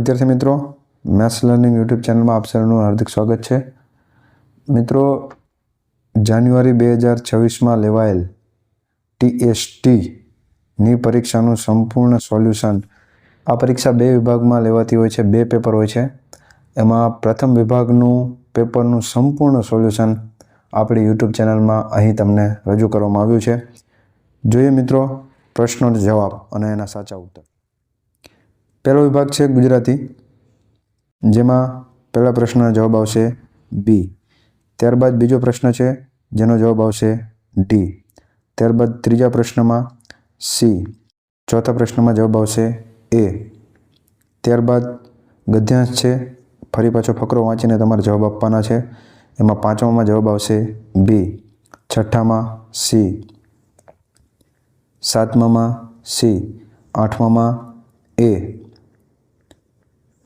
વિદ્યાર્થી મિત્રો maths learning YouTube ચેનલમાં આપ સૌનું હાર્દિક સ્વાગત છે. મિત્રો, જાન્યુઆરી બે હજાર છવ્વીસમાં લેવાયેલ ટીએસટીની પરીક્ષાનું સંપૂર્ણ સોલ્યુશન આ પરીક્ષા બે વિભાગમાં લેવાતી હોય છે, બે પેપર હોય છે. એમાં પ્રથમ વિભાગનું પેપરનું સંપૂર્ણ સોલ્યુશન આપણી યુટ્યુબ ચેનલમાં અહીં તમને રજૂ કરવામાં આવ્યું છે. જોઈએ મિત્રો, પ્રશ્નોનો જવાબ અને એના સાચા ઉત્તર. પહેલો વિભાગ છે ગુજરાતી, જેમાં પહેલા પ્રશ્નનો જવાબ આવશે બી ત્યારબાદ બીજો પ્રશ્ન છે, જેનો જવાબ આવશે ડી ત્યારબાદ ત્રીજા પ્રશ્નમાં સી ચોથા પ્રશ્નમાં જવાબ આવશે એ ત્યારબાદ ગદ્યાંશ છે, ફરી પાછો ફકરો વાંચીને તમારે જવાબ આપવાના છે. એમાં પાંચમામાં જવાબ આવશે બી છઠ્ઠામાં સી સાતમામાં સી આઠમામાં એ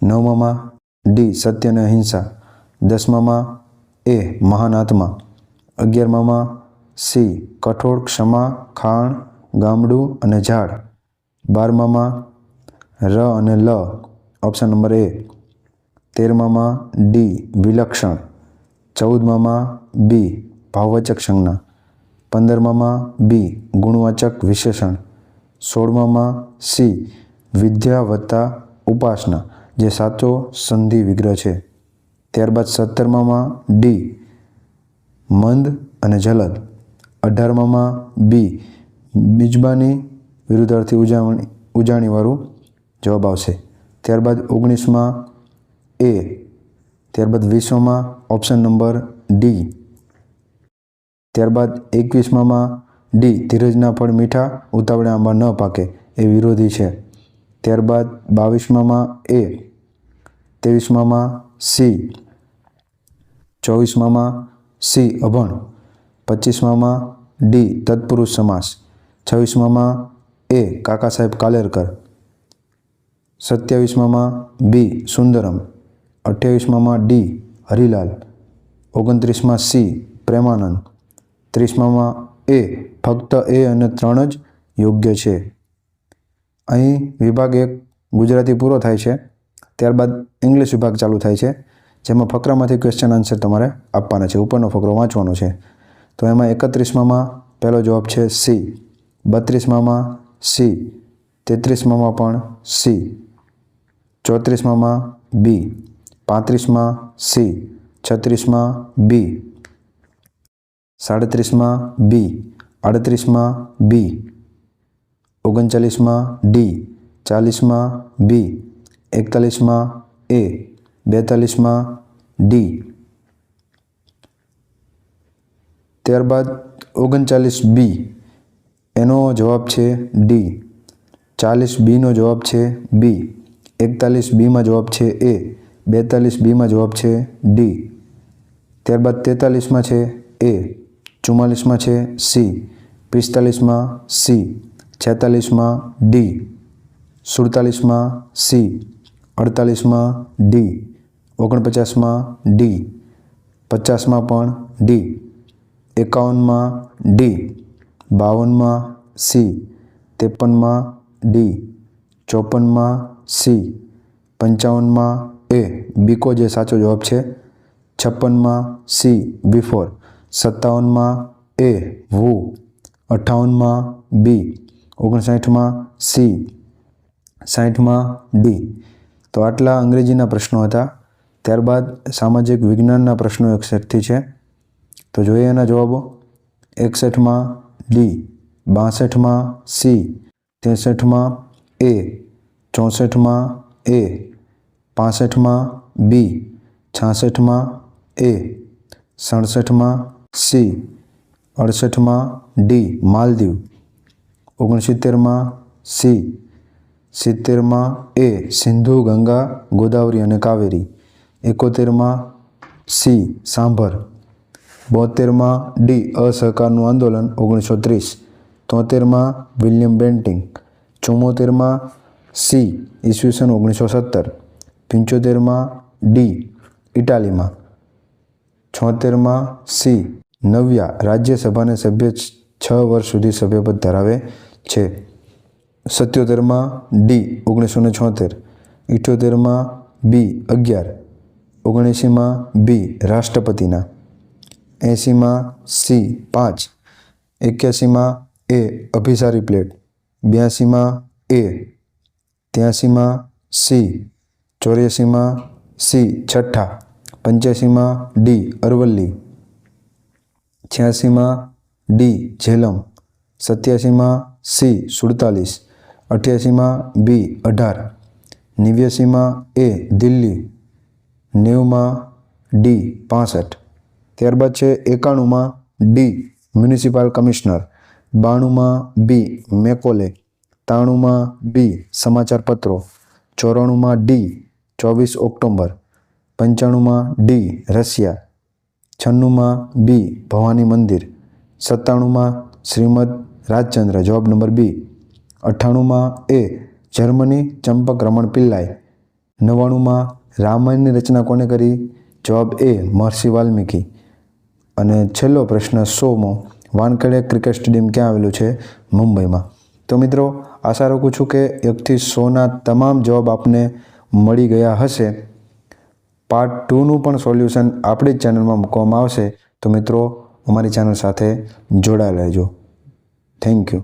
નવમામાં ડી, સત્ય અને અહિંસા. દસમામાં એ, મહાન આત્મા. અગિયારમામાં સી, કઠોળ, ક્ષમા, ખાણ, ગામડું અને ઝાડ. બારમામાં ર અને લ, ઓપ્શન નંબર એ. તેરમામાં ડી, વિલક્ષણ. ચૌદમામાં બી, ભાવવાચક સંજ્ઞા. પંદરમામાં બી, ગુણવાચક વિશેષણ. સોળમામાં સી, વિદ્યા વત્તા ઉપાસના. જે સાચો સંધિ વિગ્રહ છે. ત્યારબાદ સત્તરમામાં ડી, મંદ અને જલદ. અઢારમામાં બી, મિજબાની વિરુદ્ધાર્થી ઉજાવણી, ઉજાણીવાળું જવાબ આવશે. ત્યારબાદ ઓગણીસમાં એ, ત્યારબાદ વીસમાં ઓપ્શન નંબર ડી. ત્યારબાદ એકવીસમાં ડી, ધીરજના ફળ મીઠા, ઉતાવળે આંબા ન પાકે એ વિરોધી છે. ત્યારબાદ બાવીસમાં એ ત્રેવીસમાં સી ચોવીસમાં સી અભણ પચીસમાં ડી તત્પુરુષ સમાસ છવ્વીસમાં એ કાકા સાહેબ કાલેરકર સત્યાવીસમાં બી સુંદરમ અઠ્યાવીસમાં ડી હરિલાલ ઓગણત્રીસમાં સી પ્રેમાનંદ ત્રીસમાં એ ફક્ત એ અને ત્રણ જ યોગ્ય છે. અહીં વિભાગ એક ગુજરાતી પૂરો થાય છે. ત્યારબાદ ઇંગ્લિશ વિભાગ ચાલુ થાય છે, જેમાં ફકરામાંથી ક્વેશ્ચન આન્સર તમારે આપવાના છે. ઉપરનો ફકરો વાંચવાનો છે. તો એમાં એકત્રીસમાં પહેલો જવાબ છે સી બત્રીસમાં સી તેત્રીસમાં પણ સી ચોત્રીસમાં બી પાંત્રીસમાં સી છત્રીસમાં બી સાડત્રીસમાં બી અડત્રીસમાં બી ઓગણચાલીસમાં ડી ચાલીસમાં બી એકતાલીસમાં એ, બેતાલીસમાં ડી. ત્યારબાદ ઓગણચાલીસ બી, એનો જવાબ છે ડી. ચાલીસ બીનો જવાબ છે બી. એકતાલીસ બીમાં જવાબ છે એ. બેતાલીસ બીમાં જવાબ છે ડી. ત્યારબાદ તેતાલીસમાં છે એ. ચુમ્માલીસમાં છે સી. પિસ્તાલીસમાં સી. છેતાલીસમાં ડી. સુડતાલીસમાં સી. અડતાલીસમાં ડી, ઓગણપચાસમાં ડી, પચાસમાં પણ ડી, એકાવનમાં ડી, બાવનમાં સી, ત્રેપનમાં ડી, ચોપનમાં સી, પંચાવનમાં એ. બીકો જે સાચો જવાબ છે, છપ્પનમાં સી બિફોર સત્તાવનમાં એ, વુ. અઠ્ઠાવનમાં બી. ઓગણસાઠમાં સી. સાઠમાં ડી. તો આટલા અંગ્રેજીના પ્રશ્નો હતા. ત્યારબાદ સામાજિક વિજ્ઞાનના પ્રશ્નો એકસઠથી છે. તો જોઈએ એના જવાબો. એકસઠમાં ડી બાસઠમાં સી ત્રેસઠમાં એ ચોસઠમાં એ પાસઠમાં બી છાસઠમાં એ સડસઠમાં સી અડસઠમાં ડી માલદીવ. ઓગણસિત્તેરમાં સી સિત્તેરમાં એ સિંધુ, ગંગા, ગોદાવરી અને કાવેરી. એકોતેરમાં સી, સાંભર. બોતેરમાં ડી, અસહકારનું આંદોલન, ઓગણીસો ત્રીસ. તોતેરમાં વિલિયમ બેન્ટિંગ. ચુમ્મોતેરમાં સી, ઈસવીસન, ઓગણીસો સત્તર. પંચોતેરમાં ડી, ઇટાલીમાં. છોતેરમાં સી, નવ્યા રાજ્યસભાને સભ્ય છ વર્ષ સુધી સભ્યપદ ધરાવે છે. સત્યોતેરમાં ડી ઓગણીસો ને છોતેર. ઇઠ્યોતેરમાં બી, અગિયાર. ઓગણએંસીમાં બી, રાષ્ટ્રપતિના. એંસીમાં સી, પાંચ. એક્યાસીમાં એ, અભિસારી પ્લેટ. બ્યાસીમાં એ. ત્યાસીમાં સી. ચોર્યાસીમાં સી, છઠ્ઠા. પંચ્યાસીમાં ડી, અરવલ્લી. છ્યાસીમાં ડી, ઝેલમ. સત્યાસીમાં સી, સુડતાલીસ. અઠ્યાસીમાં બી અઢાર, નેવ્યાસીમાં એ દિલ્હી, નેવમાં ડી પાસઠ, ત્યારબાદ છે એકાણુંમાં ડી મ્યુનિસિપલ કમિશનર, બાણુંમાં બી મેકોલે, ત્રાણુંમાં બી સમાચાર પત્રો ચોરાણુંમાં ડી ચોવીસ ઓક્ટોબર, પંચાણુંમાં ડી રશિયા, છન્નુંમાં બી ભવાની મંદિર, સત્તાણુંમાં શ્રીમદ રાજચંદ્ર, જવાબ નંબર બી અઠ્ઠાણુંમાં એ જર્મની ચંપક રમણ પિલ્લાઈ નવ્વાણુંમાં રામાયણની રચના કોને કરી? જવાબ એ, મહર્ષિ વાલ્મીકી. અને છેલ્લો પ્રશ્ન સોમો, વાનખેડે ક્રિકેટ સ્ટેડિયમ ક્યાં આવેલું છે? મુંબઈમાં. તો મિત્રો, આશા રાખું છું કે એકથી સોના તમામ જવાબ આપને મળી ગયા હશે. પાર્ટ ટુનું પણ સોલ્યુશન આપણી જ ચેનલમાં મૂકવામાં આવશે. તો મિત્રો, અમારી ચેનલ સાથે જોડાયેલા રહેજો. Thank you